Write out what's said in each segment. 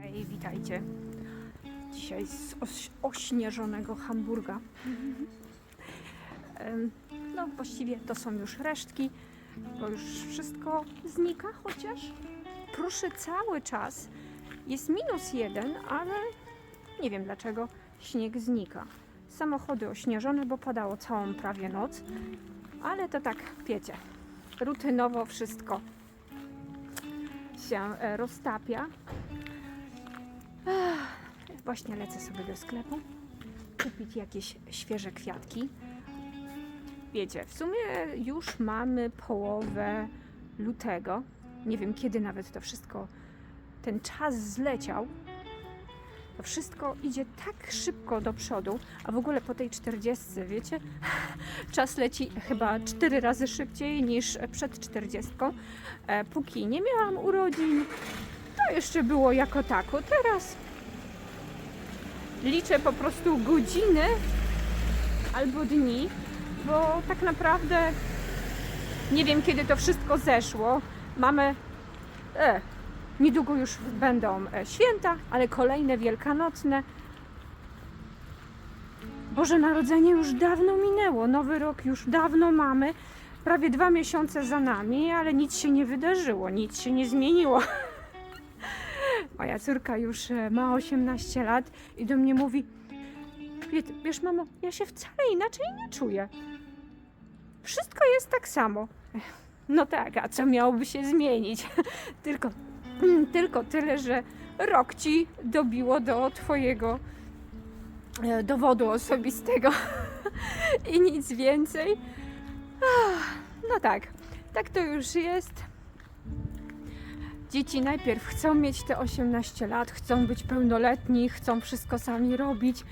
Hej, witajcie. Dzisiaj z oś- ośnieżonego Hamburga. No, właściwie to są już resztki, bo już wszystko znika, chociaż proszę cały czas jest minus jeden, ale nie wiem dlaczego śnieg znika. Samochody ośnieżone, bo padało całą prawie noc, ale to tak, wiecie, rutynowo wszystko się e, roztapia. Właśnie lecę sobie do sklepu kupić jakieś świeże kwiatki. Wiecie, w sumie już mamy połowę lutego. Nie wiem kiedy nawet to wszystko, ten czas zleciał. To wszystko idzie tak szybko do przodu, a w ogóle po tej 40, wiecie, czas leci chyba cztery razy szybciej niż przed 40. E, Póki nie miałam urodzin, to jeszcze było jako tako. Teraz liczę po prostu godziny albo dni, bo tak naprawdę nie wiem kiedy to wszystko zeszło. Mamy. E, niedługo już będą e, święta, ale kolejne wielkanocne. Boże Narodzenie już dawno minęło, Nowy Rok już dawno mamy. Prawie dwa miesiące za nami, ale nic się nie wydarzyło, nic się nie zmieniło. Moja córka już e, ma 18 lat i do mnie mówi: "Wie- Wiesz, mamo, ja się wcale inaczej nie czuję. Wszystko jest tak samo. No tak, a co miałoby się zmienić? tylko, tylko tyle, że rok ci dobiło do Twojego e, dowodu osobistego i nic więcej. No tak, tak to już jest. Dzieci najpierw chcą mieć te 18 lat, chcą być pełnoletni, chcą wszystko sami robić,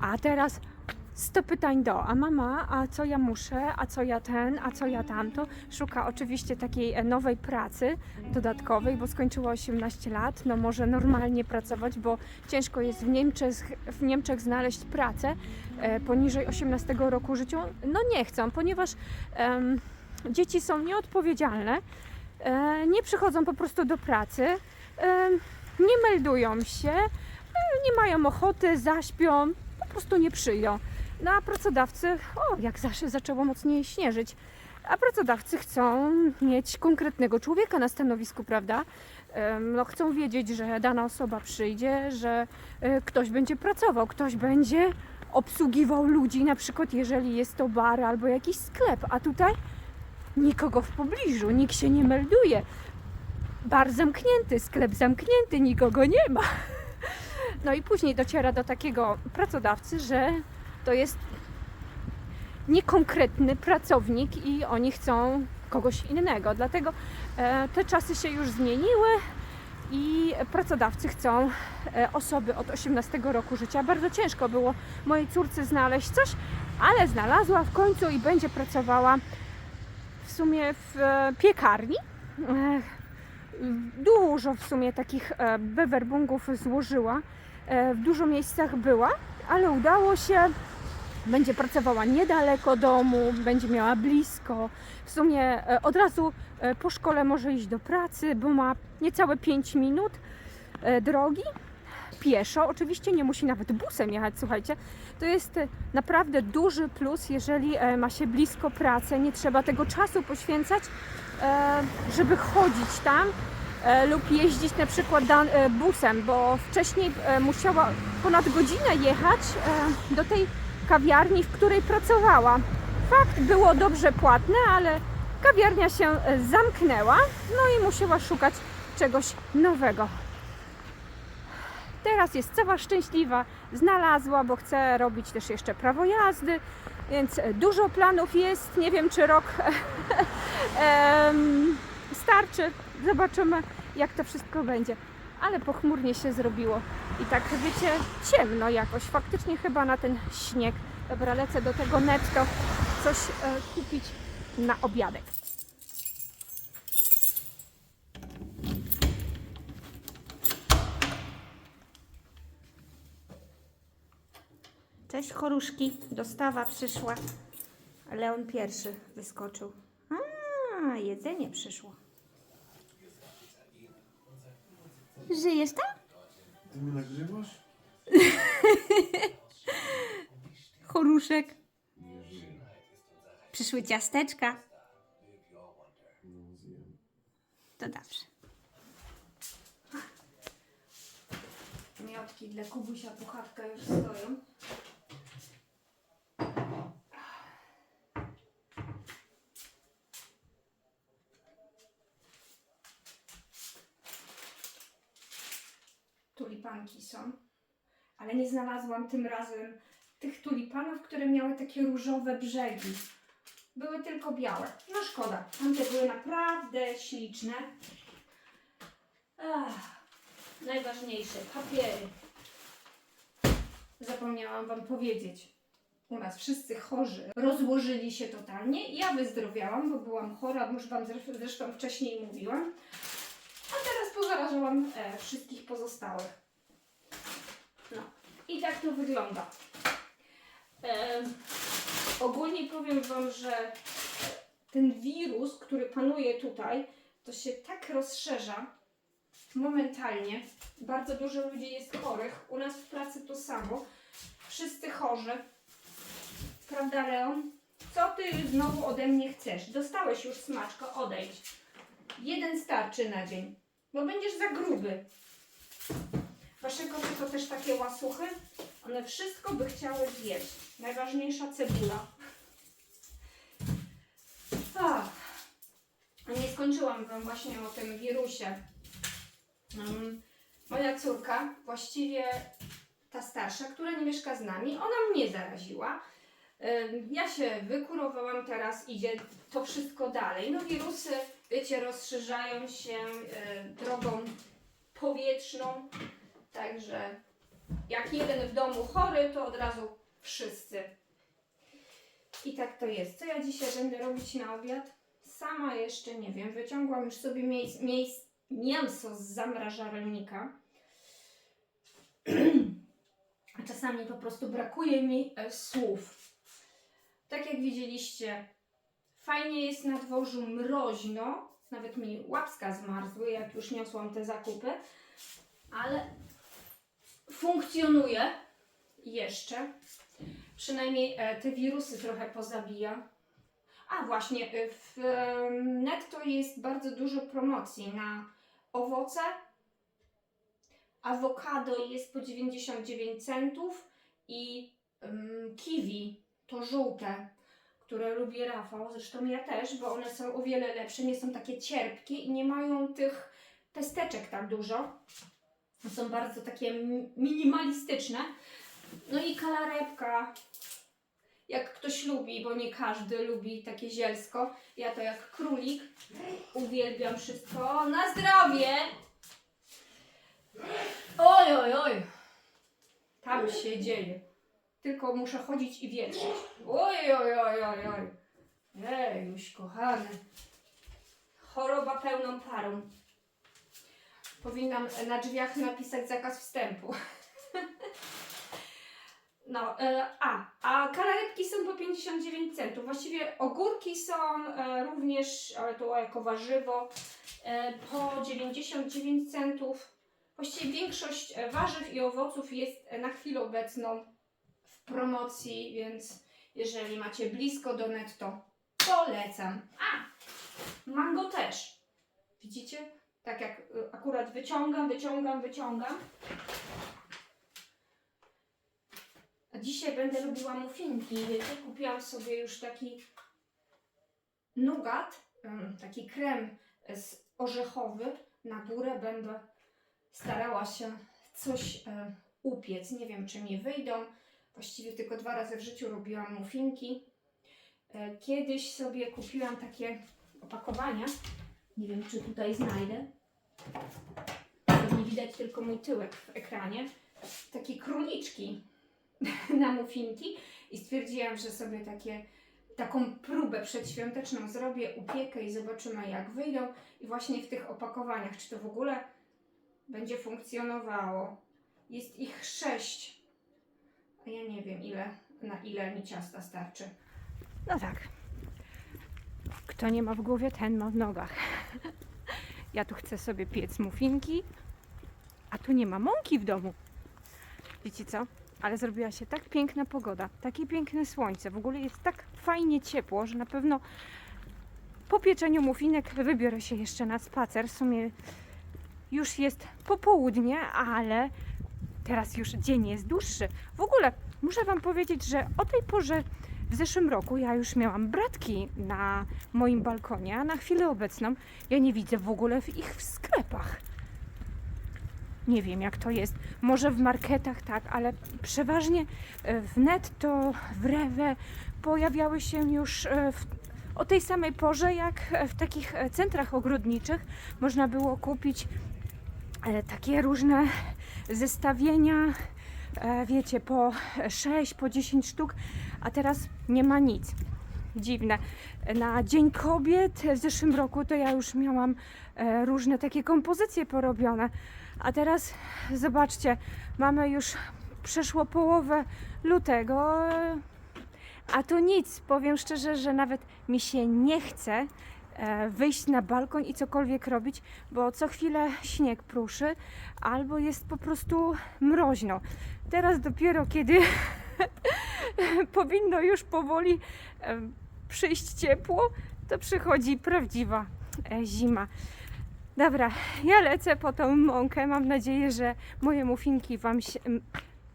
a teraz 100 pytań do, a mama, a co ja muszę, a co ja ten, a co ja tamto. Szuka oczywiście takiej e, nowej pracy dodatkowej, bo skończyła 18 lat, no może normalnie pracować, bo ciężko jest w Niemczech, w Niemczech znaleźć pracę e, poniżej 18 roku życia. No nie chcą, ponieważ dzieci są nieodpowiedzialne, e, nie przychodzą po prostu do pracy, nie meldują się, nie mają ochoty, zaśpią, po prostu nie przyjdą. No a pracodawcy, o jak zawsze zaczęło mocniej śnieżyć, a pracodawcy chcą mieć konkretnego człowieka na stanowisku, prawda? No, chcą wiedzieć, że dana osoba przyjdzie, że e, ktoś będzie pracował, ktoś będzie obsługiwał ludzi, na przykład jeżeli jest to bar albo jakiś sklep, a tutaj nikogo w pobliżu, nikt się nie melduje. Bar zamknięty, sklep zamknięty, nikogo nie ma. No i później dociera do takiego pracodawcy, że to jest niekonkretny pracownik i oni chcą kogoś innego. Dlatego e, te czasy się już zmieniły i pracodawcy chcą e, osoby od 18 roku życia. Bardzo ciężko było mojej córce znaleźć coś, ale znalazła w końcu i będzie pracowała w sumie w e, piekarni. Dużo w sumie takich bewerbungów złożyła. W dużo miejscach była, ale udało się. Będzie pracowała niedaleko domu, będzie miała blisko. W sumie e, od razu e, po szkole może iść do pracy, bo ma niecałe 5 minut e, drogi pieszo. Oczywiście nie musi nawet busem jechać, słuchajcie. To jest naprawdę duży plus, jeżeli ma się blisko pracę. Nie trzeba tego czasu poświęcać, żeby chodzić tam lub jeździć na przykład busem, bo wcześniej musiała ponad godzinę jechać do tej kawiarni, w której pracowała. Fakt, było dobrze płatne, ale kawiarnia się e, zamknęła, no i musiała szukać czegoś nowego. Teraz jest cała szczęśliwa, znalazła, bo chce robić też jeszcze prawo jazdy, więc e, dużo planów jest. Nie wiem, czy rok starczy. Zobaczymy, jak to wszystko będzie. Ale pochmurnie się zrobiło i tak, wiecie, ciemno jakoś. Faktycznie chyba na ten śnieg. Dobra, lecę do tego netto coś e, kupić na obiadek. Cześć choruszki, dostawa przyszła. Leon pierwszy wyskoczył. A, jedzenie przyszło. Żyjesz tam? Ty mnie nagrywasz? Choruszek. Przyszły ciasteczka. To dobrze. Miotki dla Kubusia puchatka już stoją. Ale nie znalazłam tym razem tych tulipanów, które miały takie różowe brzegi. Były tylko białe. No szkoda. Tamte były naprawdę śliczne. Ach. Najważniejsze, papiery. Zapomniałam Wam powiedzieć. U nas wszyscy chorzy rozłożyli się totalnie. Ja wyzdrowiałam, bo byłam chora, już Wam zresz- zresztą wcześniej mówiłam. A teraz pozarażałam e, wszystkich pozostałych. No i tak to wygląda. E, ogólnie powiem Wam, że ten wirus, który panuje tutaj, to się tak rozszerza, momentalnie. Bardzo dużo ludzi jest chorych. U nas w pracy to samo. Wszyscy chorzy. Prawda, Leon? Co ty znowu ode mnie chcesz? Dostałeś już smaczko, odejdź. Jeden starczy na dzień, bo będziesz za gruby. Wasze koty to też takie łasuchy? One wszystko by chciały zjeść. Najważniejsza cebula. Ach. A nie skończyłam Wam właśnie o tym wirusie. Mm, moja córka, właściwie ta starsza, która nie mieszka z nami, ona mnie zaraziła. Ja się wykurowałam, teraz idzie to wszystko dalej. No wirusy, wiecie, rozszerzają się y, drogą powietrzną, także jak jeden w domu chory, to od razu wszyscy. I tak to jest. Co ja dzisiaj będę robić na obiad? Sama jeszcze nie wiem. Wyciągłam już sobie miejsc, miejsc, mięso z zamrażalnika. A czasami po prostu brakuje mi e, słów. Tak jak widzieliście, fajnie jest na dworzu mroźno. Nawet mi łapska zmarzły, jak już niosłam te zakupy. Ale funkcjonuje jeszcze. Przynajmniej e, te wirusy trochę pozabija. A właśnie, e, w netto jest bardzo dużo promocji na owoce. Awokado jest po 99 centów i kiwi to żółte, które lubi Rafał, zresztą ja też, bo one są o wiele lepsze, nie są takie cierpkie i nie mają tych pesteczek tak dużo. Są bardzo takie mi- minimalistyczne. No i kalarepka, jak ktoś lubi, bo nie każdy lubi takie zielsko. Ja to jak królik uwielbiam wszystko. Na zdrowie! Oj, oj, oj. Tam się dzieje. Tylko muszę chodzić i wietrzyć. Oj, oj, oj, oj, oj. Ej, już kochany. Choroba pełną parą. Powinnam na drzwiach napisać zakaz wstępu. No, e, a, a kalarepki są po 59 centów. Właściwie ogórki są e, również, ale to jako warzywo, e, po 99 centów. Właściwie większość warzyw i owoców jest na chwilę obecną w promocji, więc jeżeli macie blisko do netto, polecam. A, mango też. Widzicie? Tak jak y, akurat wyciągam, wyciągam, wyciągam. A dzisiaj będę lubiła muffinki. Wiecie, kupiłam sobie już taki nougat, em, taki krem orzechowy. Na górę będę starała się coś e, upiec. Nie wiem, czy mi wyjdą. Właściwie tylko dwa razy w życiu robiłam muffinki. E, kiedyś sobie kupiłam takie opakowania. Nie wiem, czy tutaj znajdę. Pewnie widać tylko mój tyłek w ekranie. Takie króliczki na muffinki i stwierdziłam, że sobie takie, taką próbę przedświąteczną zrobię, upiekę i zobaczymy jak wyjdą. I właśnie w tych opakowaniach, czy to w ogóle będzie funkcjonowało. Jest ich sześć. A ja nie wiem ile, na ile mi ciasta starczy. No tak. Kto nie ma w głowie, ten ma w nogach. Ja tu chcę sobie piec muffinki, a tu nie ma mąki w domu. Wiecie co? Ale zrobiła się tak piękna pogoda, takie piękne słońce. W ogóle jest tak fajnie ciepło, że na pewno po pieczeniu muffinek wybiorę się jeszcze na spacer. W sumie już jest popołudnie, ale teraz już dzień jest dłuższy. W ogóle muszę Wam powiedzieć, że o tej porze w zeszłym roku ja już miałam bratki na moim balkonie, a na chwilę obecną ja nie widzę w ogóle ich w sklepach. Nie wiem jak to jest. Może w marketach tak, ale przeważnie e, w netto, w rewe pojawiały się już e, w, o tej samej porze, jak e, w takich centrach ogrodniczych można było kupić takie różne zestawienia, wiecie, po 6, po 10 sztuk, a teraz nie ma nic. Dziwne. Na Dzień Kobiet w zeszłym roku to ja już miałam e, różne takie kompozycje porobione, a teraz zobaczcie, mamy już przeszło połowę lutego, a to nic. Powiem szczerze, że nawet mi się nie chce e, wyjść na balkon i cokolwiek robić, bo co chwilę śnieg pruszy albo jest po prostu mroźno. Teraz dopiero kiedy powinno już powoli przyjść ciepło, to przychodzi prawdziwa e, zima. Dobra, ja lecę po tą mąkę. Mam nadzieję, że moje muffinki Wam się.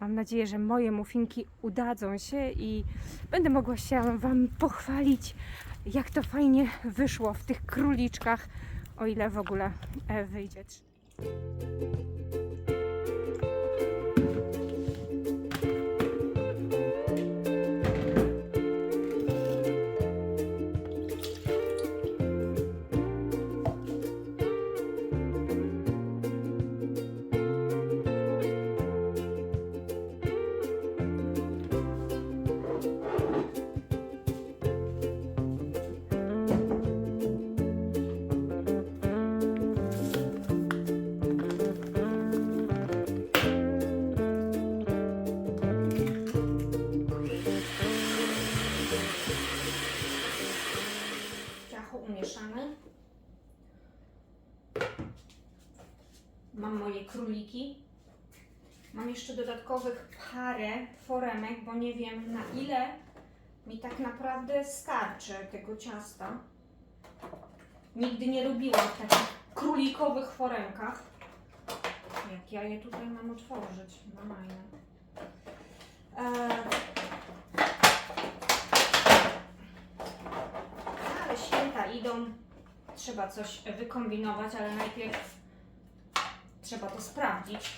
Mam nadzieję, że moje muffinki udadzą się i będę mogła się Wam pochwalić, jak to fajnie wyszło w tych króliczkach, o ile w ogóle e, wyjdzie. Mam moje króliki. Mam jeszcze dodatkowych parę foremek, bo nie wiem na ile mi tak naprawdę starczy tego ciasta. Nigdy nie lubiłam takich królikowych foremkach. Jak ja je tutaj mam otworzyć? No majne. Eee, ale święta idą. Trzeba coś wykombinować, ale najpierw trzeba to sprawdzić.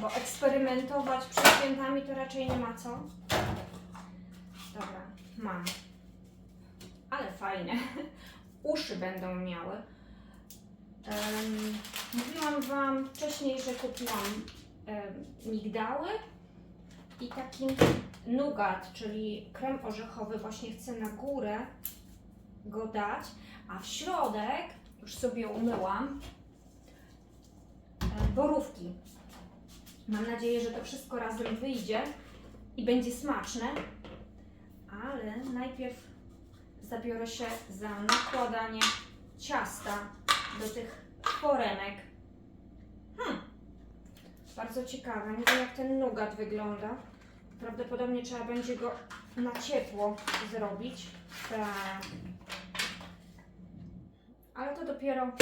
Bo eksperymentować przed świętami to raczej nie ma co. Dobra, mam. Ale fajne. Uszy będą miały. Em, mówiłam Wam wcześniej, że kupiłam em, migdały i taki nougat, czyli krem orzechowy. Właśnie chcę na górę go dać, a w środek już sobie umyłam borówki. Mam nadzieję, że to wszystko razem wyjdzie i będzie smaczne, ale najpierw zabiorę się za nakładanie ciasta do tych foremek. Hmm. Bardzo ciekawe. Nie wiem, jak ten nougat wygląda. Prawdopodobnie trzeba będzie go na ciepło zrobić. Tak. Ale to dopiero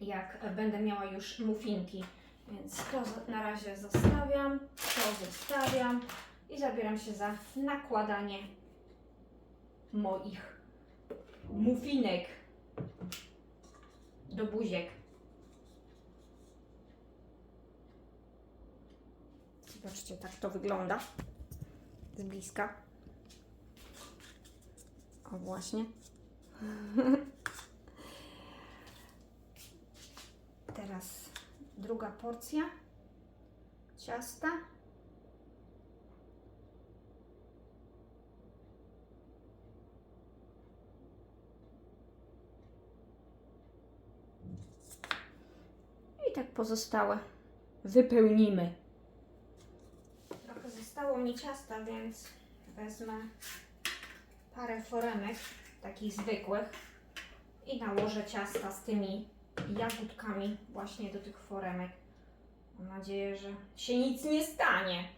jak będę miała już muffinki. Więc to na razie zostawiam, to zostawiam i zabieram się za nakładanie moich muffinek do buziek. Zobaczcie, tak to wygląda z bliska. O właśnie. Teraz druga porcja ciasta. I tak pozostałe wypełnimy. Trochę zostało mi ciasta, więc wezmę parę foremek takich zwykłych i nałożę ciasta z tymi jagódkami właśnie do tych foremek. Mam nadzieję, że się nic nie stanie.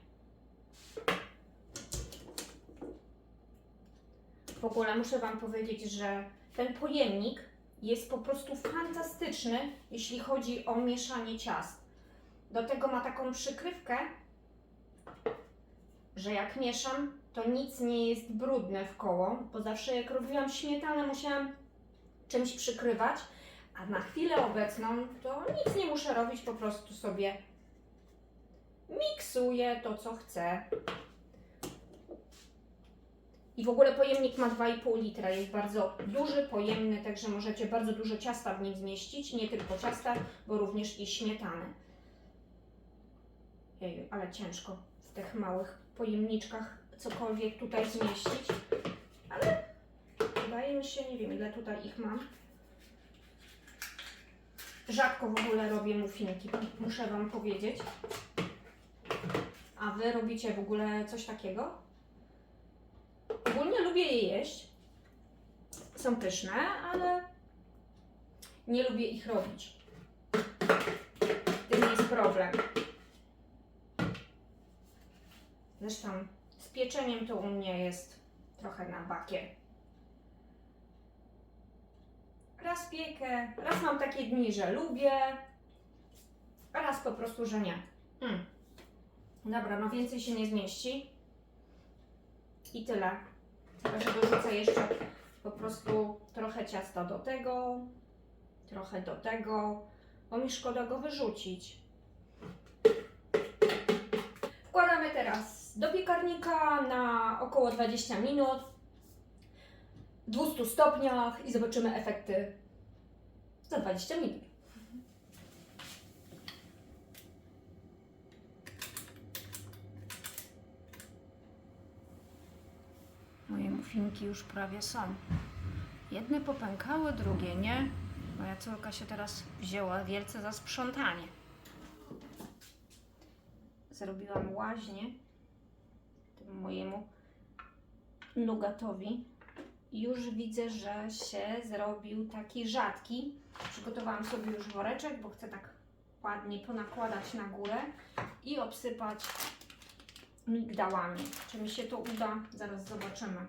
W ogóle muszę Wam powiedzieć, że ten pojemnik jest po prostu fantastyczny, jeśli chodzi o mieszanie ciast. Do tego ma taką przykrywkę, że jak mieszam, to nic nie jest brudne w koło, bo zawsze jak robiłam śmietanę, musiałam czymś przykrywać, a na chwilę obecną to nic nie muszę robić, po prostu sobie miksuję to, co chcę. I w ogóle pojemnik ma 2,5 litra, jest bardzo duży, pojemny, także możecie bardzo dużo ciasta w nim zmieścić. Nie tylko ciasta, bo również i śmietany. Jeju, ale ciężko w tych małych pojemniczkach cokolwiek tutaj zmieścić. Ale wydaje mi się, nie wiem ile tutaj ich mam. Rzadko w ogóle robię muffinki, muszę Wam powiedzieć. A Wy robicie w ogóle coś takiego? Ogólnie lubię je jeść. Są pyszne, ale nie lubię ich robić. Tym jest problem. Zresztą z pieczeniem to u mnie jest trochę na bakier. Raz piekę, raz mam takie dni, że lubię, raz po prostu, że nie. Mm. Dobra, no więcej się nie zmieści. I tyle. Tylko, że dorzucę jeszcze po prostu trochę ciasta do tego, trochę do tego, bo mi szkoda go wyrzucić. Wkładamy teraz do piekarnika na około 20 minut 200 stopniach i zobaczymy efekty za 20 minut. Moje muffinki już prawie są. Jedne popękały, drugie nie. Moja córka się teraz wzięła wielce za sprzątanie. Zrobiłam łaźnię temu mojemu nugatowi. Już widzę, że się zrobił taki rzadki. Przygotowałam sobie już woreczek, bo chcę tak ładnie ponakładać na górę i obsypać migdałami. Czy mi się to uda? Zaraz zobaczymy.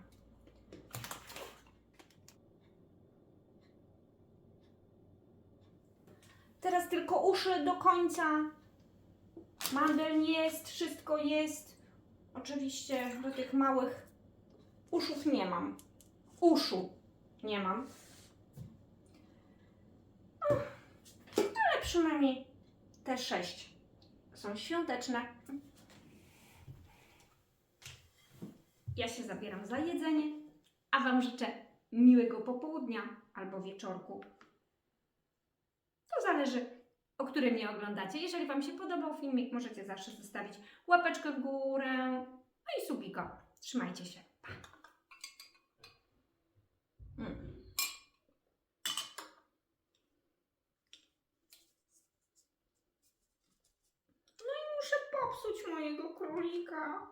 Teraz tylko uszy do końca. Mandel jest, wszystko jest. Oczywiście do tych małych uszów nie mam. Uszu nie mam. No, Ale przynajmniej te sześć są świąteczne. Ja się zabieram za jedzenie, a Wam życzę miłego popołudnia albo wieczorku. To zależy, o którym mnie oglądacie. Jeżeli Wam się podobał filmik, możecie zawsze zostawić łapeczkę w górę, no i subika. Trzymajcie się. Popsuć mojego królika.